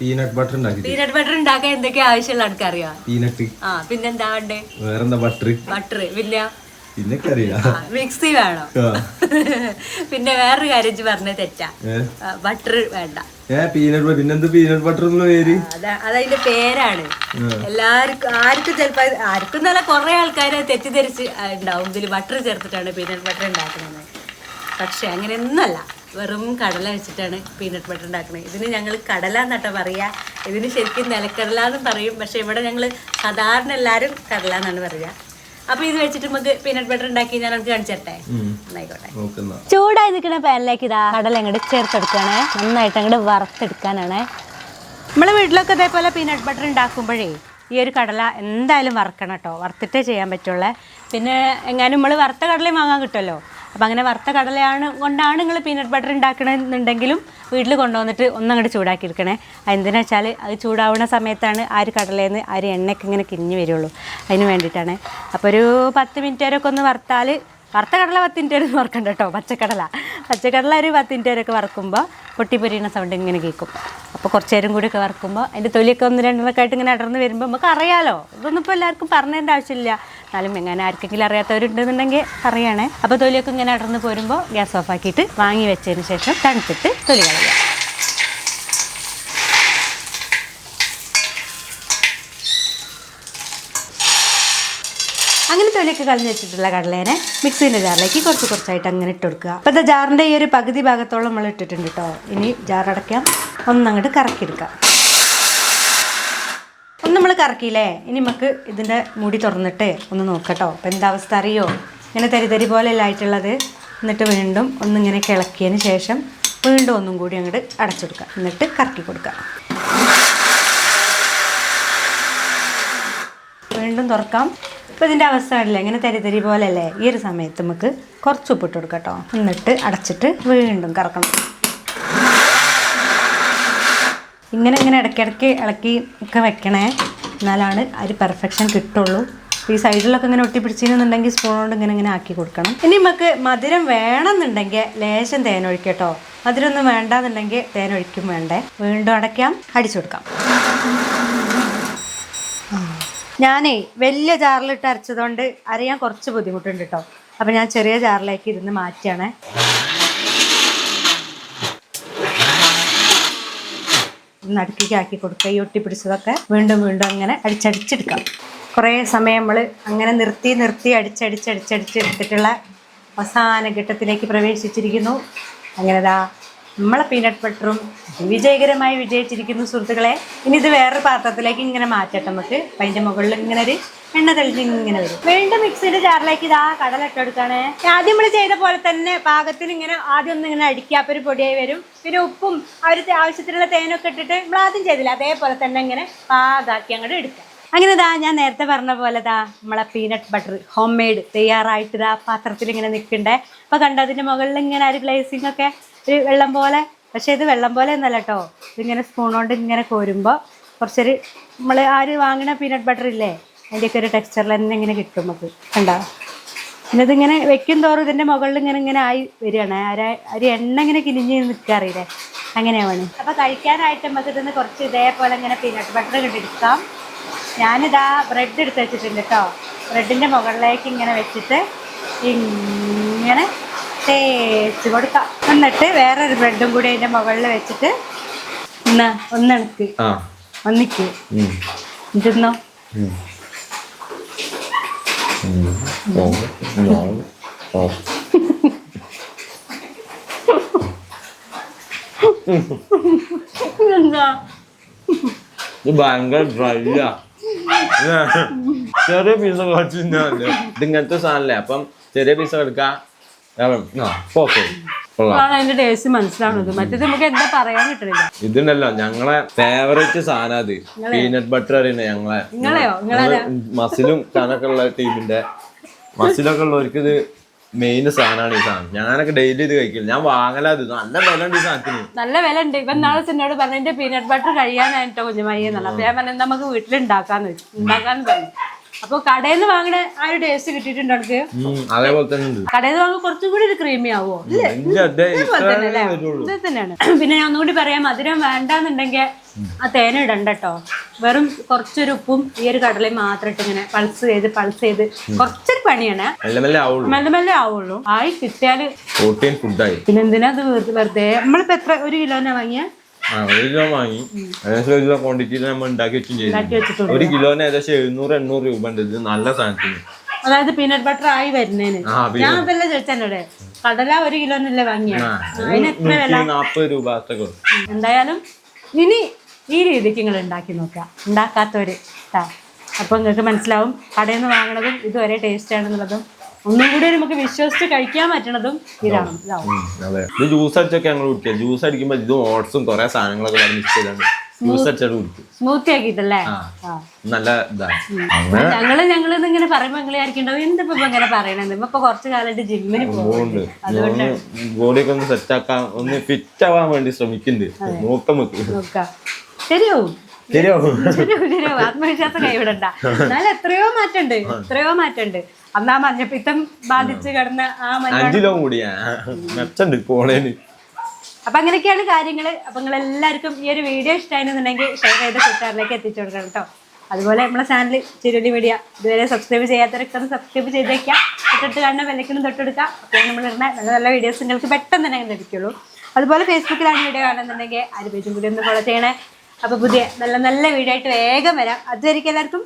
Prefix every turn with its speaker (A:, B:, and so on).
A: Peanut butter ഉണ്ടാക്കി
B: peanut butter ഉണ്ടാക്കാൻ എന്തൊക്കെ ആവശ്യമുള്ള ആൾക്കറിയാ
A: പീനട്ട്
B: ആ പിന്നെന്താ വേണ്ടേ?
A: വേറെന്താ ബട്ടർ
B: ബട്ടർ പിന്നെ?
A: പിന്നെ
B: മിക്സി വേണം. പിന്നെ വേറൊരു കാര്യം പറഞ്ഞ തെറ്റാ. ബട്ടർ വേണ്ട.
A: പീനട്ട് പിന്നെന്ത് പീനട്ട് ബട്ടർ പേര്?
B: അതാ അതതിന്റെ പേരാണ്. എല്ലാവർക്കും ആർക്കും ചിലപ്പോ ആർക്കും നല്ല കുറെ ആൾക്കാരെ തെറ്റിദ്ധരിച്ച് ഉണ്ടാവും. ഇതിൽ ബട്ടർ ചേർത്തിട്ടാണ് പീനട്ട് ബട്ടർ ഉണ്ടാക്കുന്നത് പക്ഷെ അങ്ങനെയൊന്നല്ല വെറും കടല വെച്ചിട്ടാണ് പീനട്ട് ബട്ടർ ഉണ്ടാക്കുന്നത് ഇതിന് ഞങ്ങൾ കടല എന്നാട്ടോ പറയാ. ഇതിന് ശരിക്കും നിലക്കടല എന്നും പറയും. പക്ഷെ ഇവിടെ ഞങ്ങൾ സാധാരണ എല്ലാവരും കടല എന്നാണ് പറയുക അപ്പൊ ഇത് വെച്ചിട്ട് നമുക്ക് പീനട്ട് ബട്ടർ ഉണ്ടാക്കി ഞാൻ നമുക്ക് കാണിച്ചു
A: ആയിക്കോട്ടെ
B: ചൂടായി നിൽക്കുന്ന പാനിലേക്ക് ഇതാ കടല അങ്ങോട്ട് ചേർത്തെടുക്കാണ്. നന്നായിട്ട് അങ്ങോട്ട് വറുത്തെടുക്കാനാണ്. നമ്മളെ വീട്ടിലൊക്കെ ഇതേപോലെ പീനട്ട് ബട്ടർ ഉണ്ടാക്കുമ്പോഴേ ഈ ഒരു കടല എന്തായാലും വറുക്കണം കേട്ടോ. വറുത്തിട്ടേ ചെയ്യാൻ പറ്റുള്ളൂ. പിന്നെ എങ്ങാനും നമ്മൾ വറുത്ത കടലയും വാങ്ങാൻ കിട്ടുമല്ലോ. അപ്പം അങ്ങനെ വറുത്ത കടലയാണ് കൊണ്ടാണ് നിങ്ങൾ പീനട്ട് ബട്ടർ ഉണ്ടാക്കണമെന്നുണ്ടെങ്കിലും വീട്ടിൽ കൊണ്ടുവന്നിട്ട് ഒന്നങ്ങോട്ട് ചൂടാക്കി എടുക്കണേ എന്തിനാ വെച്ചാൽ അത് ചൂടാവുന്ന സമയത്താണ് ആ ഒരു കടലയിൽ നിന്ന് ആ ഒരു എണ്ണയൊക്കെ ഇങ്ങനെ കിഞ്ഞ് വരുള്ളൂ. അതിന് വേണ്ടിയിട്ടാണ്. അപ്പോൾ ഒരു പത്ത് മിനിറ്റ് വരെയൊക്കെ ഒന്ന് വറുത്താൽ വറുത്ത കടല പത്തിന്റെ മിനിറ്റ് വറുക്കണ്ട കേട്ടോ പച്ചക്കടല. പച്ചക്കടല ഒരു പത്തിന്റെ വറുക്കുമ്പോൾ വറക്കുമ്പോൾ പൊട്ടിപ്പൊരിയുന്ന സൗണ്ട് ഇങ്ങനെ കേൾക്കും. അപ്പോൾ കുറച്ച് നേരം കൂടി ഒക്കെ വറക്കുമ്പോൾ അതിന്റെ തൊലിയൊക്കെ ഒന്ന് രണ്ടെണ്ണൊക്കെ ആയിട്ട് ഇങ്ങനെ അടർന്ന് വരുമ്പോൾ നമുക്ക് അറിയാലോ. ഇതൊന്നും ഇപ്പോൾ എല്ലാവർക്കും പറഞ്ഞതിന്റെ ആവശ്യമില്ല. എന്നാലും എങ്ങനെ ആർക്കെങ്കിലും അറിയാത്തവരുണ്ടെന്നുണ്ടെങ്കിൽ അറിയണേ. അപ്പോൾ തൊലിയൊക്കെ ഇങ്ങനെ അടർന്ന് പോരുമ്പോൾ ഗ്യാസ് ഓഫ് ആക്കിയിട്ട് വാങ്ങി വെച്ചതിന് ശേഷം തണുത്തിട്ട് തൊലി കളയുക. അങ്ങനെ തൊലിയൊക്കെ കളഞ്ഞ് വെച്ചിട്ടുള്ള കടലേനെ മിക്സിന്റെ ജാറിലേക്ക് കുറച്ച് കുറച്ചായിട്ട് അങ്ങനെ ഇട്ട് കൊടുക്കുക. അപ്പോൾ ഇത് ജാറിന്റെ ഈ ഒരു പകുതി ഭാഗത്തോളം നമ്മൾ ഇട്ടിട്ടുണ്ട് കേട്ടോ ഇനി ജാർ അടയ്ക്കാം. ഒന്നങ്ങോട്ട് കറക്കിയെടുക്കാം. ഒന്ന് നമ്മൾ കറക്കിയില്ലേ? ഇനി നമുക്ക് ഇതിന്റെ മുടി തുറന്നിട്ട് ഒന്ന് നോക്കട്ടോ അപ്പോൾ എന്താ അവസ്ഥ അറിയോ? ഇങ്ങനെ തരിതരി തരി പോലെയല്ല ആയിട്ടുള്ളത്. എന്നിട്ട് വീണ്ടും ഒന്നിങ്ങനെ കിളക്കിയതിന് ശേഷം വീണ്ടും ഒന്നും കൂടി അങ്ങോട്ട് അടച്ചെടുക്കുക എന്നിട്ട് കറക്കി കൊടുക്കുക. വീണ്ടും തുറക്കാം. ഇപ്പോൾ ഇതിന്റെ അവസ്ഥ കണ്ടില്ലേ? ഇങ്ങനെ തരി തരി പോലെയല്ലേ? ഈ ഒരു സമയത്ത് നമുക്ക് കുറച്ച് ഉപ്പിട്ട് കൊടുക്കട്ടോ. കേട്ടോ എന്നിട്ട് അടച്ചിട്ട് വീണ്ടും കറക്കണം. ഇങ്ങനെ ഇങ്ങനെ ഇടയ്ക്കിടയ്ക്ക് ഇളക്കി ഒക്കെ വെക്കണേ. എന്നാലാണ് അരി പെർഫെക്ഷൻ കിട്ടുള്ളൂ. ഈ സൈഡിലൊക്കെ ഇങ്ങനെ ഒട്ടിപ്പിടിച്ചിരുന്നുണ്ടെങ്കിൽ സ്പൂൺ കൊണ്ട് ഇങ്ങനെ ഇങ്ങനെ ആക്കി കൊടുക്കണം. ഇനി നമുക്ക് മധുരം വേണമെന്നുണ്ടെങ്കിൽ ലേശം തേൻ ഒഴിക്കട്ടോ. മധുരമൊന്നും വേണ്ടെന്നുണ്ടെങ്കിൽ തേൻ ഒഴിക്കും വേണ്ടേ. വീണ്ടും അടയ്ക്കാം അടിച്ചു കൊടുക്കാം. ഞാനേ വലിയ ജാറിലിട്ട് അരച്ചതുകൊണ്ട് അറിയാൻ കുറച്ച് ബുദ്ധിമുട്ടുണ്ട് കേട്ടോ അപ്പം ഞാൻ ചെറിയ ജാറിലേക്ക് ഇരുന്ന് മാറ്റിയാണേ നടുക്കിക്ക് ആക്കി കൊടുക്കുക ഈ ഒട്ടിപ്പിടിച്ചതൊക്കെ വീണ്ടും വീണ്ടും അങ്ങനെ അടിച്ചടിച്ചെടുക്കാം. കുറേ സമയം നമ്മൾ അങ്ങനെ നിർത്തി നിർത്തി അടിച്ചടിച്ചടിച്ചടിച്ചെടുത്തിട്ടുള്ള അവസാന ഘട്ടത്തിലേക്ക് പ്രവേശിച്ചിരിക്കുന്നു. അങ്ങനെ ദാ നമ്മളെ പീനട്ട് ബട്ടറും വിജയകരമായി വിജയിച്ചിരിക്കുന്നു സുഹൃത്തുക്കളെ. ഇനി ഇത് വേറൊരു പാത്രത്തിലേക്ക് ഇങ്ങനെ മാറ്റട്ടെ നമുക്ക്. അപ്പം അതിന്റെ മുകളിൽ ഇങ്ങനെ ഒരു എണ്ണ തെളിഞ്ഞ് ഇങ്ങനെ വരും. വീണ്ടും മിക്സിയുടെ ജാറിലേക്ക് ഇതാ കടല ഇട്ടെടുക്കാണ് ആദ്യം നമ്മൾ ചെയ്ത പോലെ തന്നെ പാകത്തിൽ ഇങ്ങനെ ആദ്യം ഒന്ന് ഇങ്ങനെ അടിക്കാത്ത ഒരു പൊടിയായി വരും. പിന്നെ ഉപ്പും അവർ ആവശ്യത്തിനുള്ള തേനൊക്കെ ഇട്ടിട്ട് നമ്മൾ ആദ്യം ചെയ്തില്ല. അതേപോലെ തന്നെ ഇങ്ങനെ പാകാക്കി അങ്ങോട്ട് എടുക്കാം. അങ്ങനെ ഇതാ ഞാൻ നേരത്തെ പറഞ്ഞ പോലെ ദാ നമ്മളെ പീനട്ട് ബട്ടർ ഹോം മെയ്ഡ് തയ്യാറായിട്ട് ദാ പാത്രത്തിൽ ഇങ്ങനെ നിൽക്കണ്ടേ. അപ്പോൾ കണ്ടോ അതിന്റെ മുകളിൽ ഇങ്ങനെ ഒരു ഗ്ലേസിംഗ് ഒക്കെ ഒരു വെള്ളം പോലെ പക്ഷേ ഇത് വെള്ളം പോലെ എന്നല്ല കേട്ടോ ഇതിങ്ങനെ സ്പൂൺ കൊണ്ട് ഇങ്ങനെ കോരുമ്പോൾ കുറച്ചൊരു നമ്മൾ ആര് വാങ്ങണ പീനട്ട് ബട്ടർ ഇല്ലേ അതിന്റെയൊക്കെ ഒരു ടെക്സ്ചറിൽ തന്നെ ഇങ്ങനെ കിട്ടും നമുക്ക്. കണ്ടോ? പിന്നെ ഇതിങ്ങനെ വെക്കും തോറും ഇതിന്റെ മുകളിൽ ഇങ്ങനെ ഇങ്ങനെ ആയി വരികയാണ്. ആ ഒരു- എണ്ണ ഇങ്ങനെ കിനിഞ്ഞ് നിൽക്കാറില്ലേ അങ്ങനെയാണ് അപ്പോൾ കഴിക്കാനായിട്ട് നമുക്ക് ഇതിന്ന് കുറച്ച് ഇതേപോലെ ഇങ്ങനെ പീനട്ട് ബട്ടർ കിട്ടിയെടുക്കാം ഞാനിതാ ബ്രെഡ് എടുത്ത് വെച്ചിട്ടുണ്ട് കേട്ടോ ബ്രെഡിന്റെ മുകളിലേക്ക് ഇങ്ങനെ വെച്ചിട്ട് ഇങ്ങനെ തേച്ച് കൊടുക്കാം. എന്നിട്ട് വേറൊരു ബ്രെഡും കൂടി അതിന്റെ മുകളിൽ വെച്ചിട്ട് ഒന്നെണക്ക് ഒന്നിക്ക്.
A: തിന്നോ.
B: എന്താ?
A: ഇത് ഭയങ്കര ഡ്രൈയാ. ചെറിയ പീസ് കഴിച്ചില്ലേ ഇതിങ്ങനത്തെ സാധനല്ലേ? അപ്പം ചെറിയ പീസ് എടുക്കാം. ഓക്കെ കൊള്ളാം.
B: ആണ് അതിന്റെ ടേസ്റ്റ് മനസ്സിലാവുന്നത്. മറ്റേത് നമുക്ക് എന്താ പറയാൻ കിട്ടണില്ല
A: ഇതുണ്ടല്ലോ ഞങ്ങളെ ഫേവറേറ്റ് സാധനം അത്. പീനട്ട് ബട്ടർ അറിയുന്ന ഞങ്ങളെ?
B: നിങ്ങളെയോ?
A: മസിലും കനൊക്കെ ഉള്ള ടീമിന്റെ. മസിലൊക്കെ ഉള്ളവർക്ക് ഇത് മെയിൻ സാധനമാണ് ഈ സാധനം. ഞാനൊക്കെ ഡെയിലി ഇത് കഴിക്കില്ല. ഞാൻ വാങ്ങലാ ഇത്. നല്ല വില ഉണ്ട് ഈ സാധനത്തിന്.
B: നല്ല വില ഉണ്ട്. ഇപ്പൊ നാളെ എന്നോട് പറഞ്ഞു എന്റെ പീനട്ട് ബട്ടർ കഴിയാനായിട്ടോ കുഞ്ഞുമായി എന്നുള്ള അപ്പൊ ഞാൻ പറഞ്ഞു നമുക്ക് വീട്ടിലുണ്ടാക്കാന്ന് വെച്ചു ഉണ്ടാക്കാൻ പറഞ്ഞു. അപ്പൊ കടയിൽ നിന്ന് വാങ്ങണ ആ ഒരു ടേസ്റ്റ് കിട്ടിയിട്ടുണ്ട് എനിക്ക്
A: അതേപോലെ തന്നെ
B: കടയിൽ നിന്ന് വാങ്ങുമ്പോൾ കുറച്ചും കൂടി ഒരു ക്രീമി ആവോ? ഇത് തന്നെയാണ്. പിന്നെ ഞാൻ ഒന്നുകൂടി പറയാം മധുരം വേണ്ടാന്നുണ്ടെങ്കിൽ ആ തേന ഇടണ്ട കേട്ടോ വെറും കുറച്ചൊരു ഉപ്പും ഈ ഒരു കടലയും മാത്രം ഇട്ട് ഇങ്ങനെ പൾസ് ചെയ്ത് പൾസ് ചെയ്ത് കുറച്ചൊരു പണിയാണ്.
A: മെല്ലെ മെല്ലെ ആവുള്ളൂ.
B: ആയി കിട്ടിയാൽ
A: പ്രോട്ടീൻ ഫുഡായി
B: പിന്നെ എന്തിനാ അത് വെറുതെ? നമ്മളിപ്പോ എത്ര ഒരു കിലോനാ വാങ്ങിയ?
A: ഒരു കിലോ വാങ്ങി. ഏകദേശം ഒരു കിലോ ക്വാണ്ടിറ്റിയിൽ നമ്മൾ ഉണ്ടാക്കി വെച്ചും ചെയ്തു.
B: വെച്ചിട്ടുണ്ട്.
A: ഒരു കിലോന് ഏകദേശം എഴുന്നൂറ് എണ്ണൂറ് രൂപ ഉണ്ട്. ഇത് നല്ല സാധനത്തിന്.
B: അതായത് പീനട്ട് ബട്ടർ ആയി
A: വരുന്നതിന്
B: ഞാൻ ഇപ്പല്ലേ ചോദിച്ചെന്നോടെ കടല ഒരു കിലോനല്ലേ വാങ്ങിയ?
A: നാപ്പത് രൂപ
B: എന്തായാലും ഇനി ഈ രീതിക്ക് നിങ്ങൾ ഉണ്ടാക്കി നോക്കുക. ഉണ്ടാക്കാത്തവര് അപ്പൊ നിങ്ങൾക്ക് മനസ്സിലാവും കടയിൽ നിന്ന് വാങ്ങണതും ഇത് ഒരേ ടേസ്റ്റ് ആണെന്നുള്ളതും ഒന്നും കൂടി നമുക്ക് വിശ്വസിച്ച് കഴിക്കാൻ പറ്റണതും ഇതാണ്.
A: അതെ. ഇത് ജ്യൂസ് അടിച്ചൊക്കെ ഞങ്ങൾ കുടിക്കുക ജ്യൂസ് അടിക്കുമ്പോൾ ഇതും ഓട്സും കുറെ സാധനങ്ങളൊക്കെ മിക്സ് ചെയ്താണ് ജ്യൂസ് അടിച്ചിട്ട് കുടിക്കും.
B: സ്മൂത്തി ആക്കിയിട്ടല്ലേ?
A: നല്ല ഇതാണ്.
B: ഞങ്ങൾ ഞങ്ങൾ ഇങ്ങനെ പറയുമ്പോ നിങ്ങൾ വിചാരിക്കണ്ടാവും എന്തിപ്പോ ഇങ്ങനെ പറയണത് ഇപ്പൊ കുറച്ച് കാലമായിട്ട് ജിമ്മിന് പോകുന്നുണ്ട്
A: ബോഡിയൊക്കെ ഒന്ന് സെറ്റ് ആക്കാൻ ഒന്ന് ഫിറ്റ് ആവാൻ വേണ്ടി ശ്രമിക്കുന്നുണ്ട് നോക്കം
B: നോക്കാം. ശരിയാവും?
A: ശരിയാവും.
B: ശരിയാവും ആത്മവിശ്വാസം കൈവിടണ്ട. എന്നാലും എത്രയോ മാറ്റണ്ട്. എത്രയോ മാറ്റമുണ്ട് അന്ന് ആ മഞ്ഞപ്പിത്തം ബാധിച്ച് കിടന്ന ആ മഞ്ഞ
A: അഞ്ചിലോ കൂടിയാ മെച്ചുണ്ട് പോണേന്
B: അപ്പൊ അങ്ങനെയൊക്കെയാണ് കാര്യങ്ങൾ. അപ്പൊ നിങ്ങൾ എല്ലാവർക്കും ഈ ഒരു വീഡിയോ ഇഷ്ടമായിരുന്നുണ്ടെങ്കിൽ ഷെയർ ചെയ്ത് കൂട്ടുകാരിലേക്ക് എത്തിച്ചു കൊടുക്കണം കേട്ടോ അതുപോലെ നമ്മളെ ചാനൽ ചിരുളി മീഡിയ ഇതുവരെ സബ്സ്ക്രൈബ് ചെയ്യാത്തവരൊക്കെ സബ്സ്ക്രൈബ് വെക്കാം തൊട്ടിട്ട് കാണുന്ന വിലക്കിനും തൊട്ടെടുക്കുക അപ്പോൾ നമ്മൾ ഇടുന്ന നല്ല നല്ല വീഡിയോസ് നിങ്ങൾക്ക് പെട്ടെന്ന് തന്നെ ലഭിക്കുള്ളൂ. അതുപോലെ ഫേസ്ബുക്കിലാണ് വീഡിയോ കാണുന്നുണ്ടെങ്കിൽ ആ ഒരു പേജും കൂടി ഒന്ന് ഫോളോ ചെയ്യണേ. അപ്പൊ പുതിയ നല്ല നല്ല വീഡിയോ ആയിട്ട് വേഗം വരാം. അതുവരേക്കും എല്ലാവർക്കും.